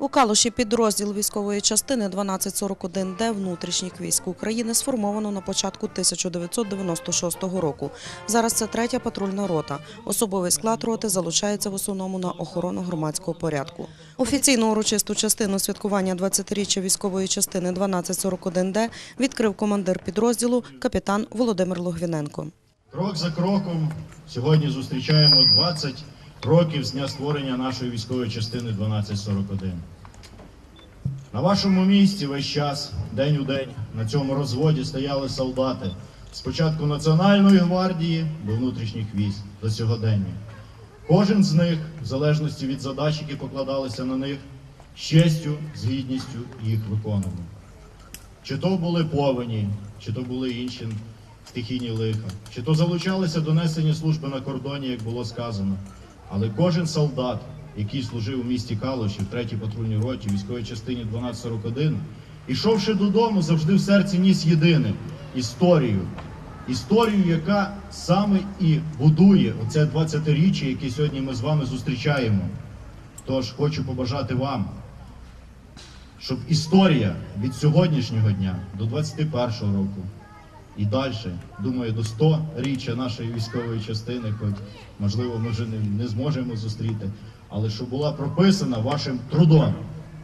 У Калуші підрозділ військової частини 1241Д внутрішніх військ України сформовано на початку 1996 року. Зараз це третя патрульна рота. Особовий склад роти залучається в основному на охорону громадського порядку. Офіційну урочисту частину святкування 20-річчя військової частини 1241Д відкрив командир підрозділу капітан Володимир Логвіненко. Крок за кроком сьогодні зустрічаємо 20 років з дня створення нашої військової частини 1241. На вашому місці весь час, день у день, на цьому розводі стояли солдати. Спочатку Національної гвардії до внутрішніх військ до сьогодення. Кожен з них, в залежності від задач, які покладалися на них, з честю, з гідністю їх виконував. Чи то були повені, чи то були інші стихійні лиха, чи то залучалися до несення служби на кордоні, як було сказано. Але кожен солдат, який служив у місті Калуші в 3-й патрульній роті, військовій частині 1241, ішовши додому, завжди в серці ніс єдине історію. Історію, яка саме і будує оце 20-річчя, яке сьогодні ми з вами зустрічаємо. Тож хочу побажати вам, щоб історія від сьогоднішнього дня до 21-го року і далі, думаю, до 100 річчя нашої військової частини, хоч можливо ми вже не, не зможемо зустріти, але щоб була прописана вашим трудом,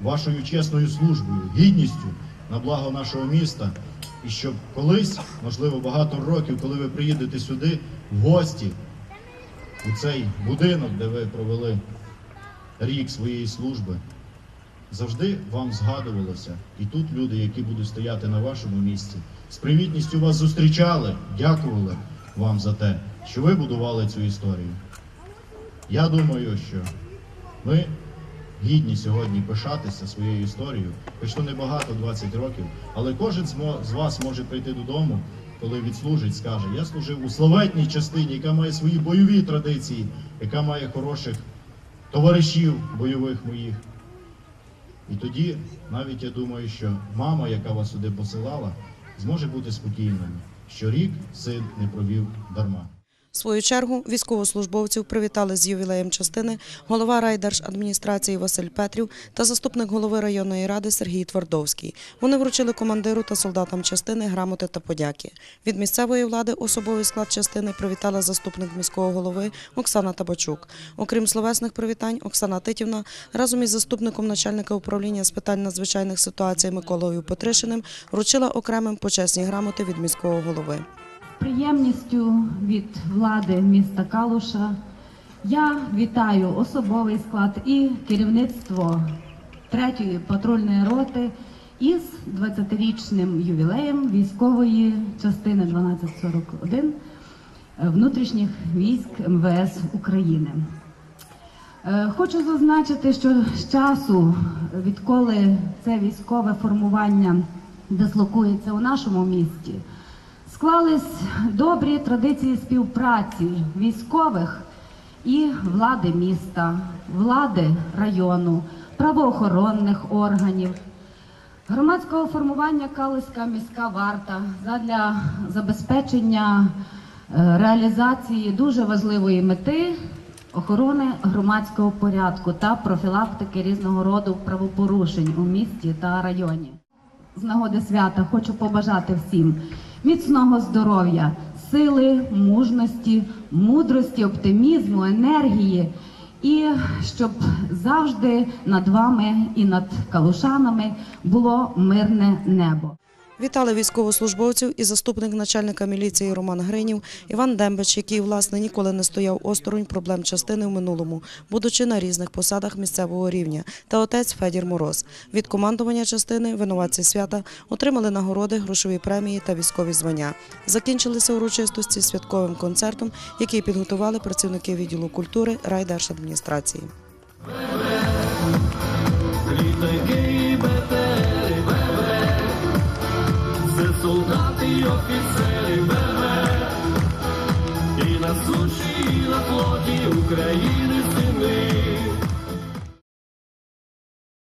вашою чесною службою, гідністю на благо нашого міста. І щоб колись, можливо, багато років, коли ви приїдете сюди в гості, у цей будинок, де ви провели рік своєї служби, завжди вам згадувалося, і тут люди, які будуть стояти на вашому місці, з привітністю вас зустрічали, дякували вам за те, що ви будували цю історію. Я думаю, що ми гідні сьогодні пишатися своєю історією, хоч то небагато 20 років, але кожен з вас може прийти додому, коли відслужить, скаже: Я служив у славетній частині, яка має свої бойові традиції, яка має хороших товаришів бойових моїх. І тоді, навіть я думаю, що мама, яка вас сюди посилала, зможе бути спокійною, що рік син не провів дарма. Свою чергу військовослужбовців привітали з ювілеєм частини голова райдержадміністрації Василь Петрів та заступник голови районної ради Сергій Твардовський. Вони вручили командиру та солдатам частини грамоти та подяки. Від місцевої влади особовий склад частини привітала заступник міського голови Оксана Табачук. Окрім словесних привітань, Оксана Титівна разом із заступником начальника управління з питань надзвичайних ситуацій Миколою Петришиним вручила окремим почесні грамоти від міського голови. Приємністю від влади міста Калуша я вітаю особовий склад і керівництво третьої патрульної роти із 20-річним ювілеєм військової частини 1241 внутрішніх військ МВС України. Е, Хочу зазначити, що з часу, відколи це військове формування дислокується у нашому місті, склались добрі традиції співпраці військових і влади міста, влади району, правоохоронних органів, громадського формування Калиська міська варта задля забезпечення е, реалізації дуже важливої мети охорони громадського порядку та профілактики різного роду правопорушень у місті та районі. З нагоди свята хочу побажати всім міцного здоров'я, сили, мужності, мудрості, оптимізму, енергії, і щоб завжди над вами і над калушанами було мирне небо. Вітали військовослужбовців і заступник начальника міліції Роман Гринів, Іван Дембич, який власне ніколи не стояв осторонь проблем частини в минулому, будучи на різних посадах місцевого рівня, та отець Федір Мороз. Від командування частини винуватці свята отримали нагороди, грошові премії та військові звання. Закінчилися урочистості святковим концертом, який підготували працівники відділу культури райдержадміністрації. І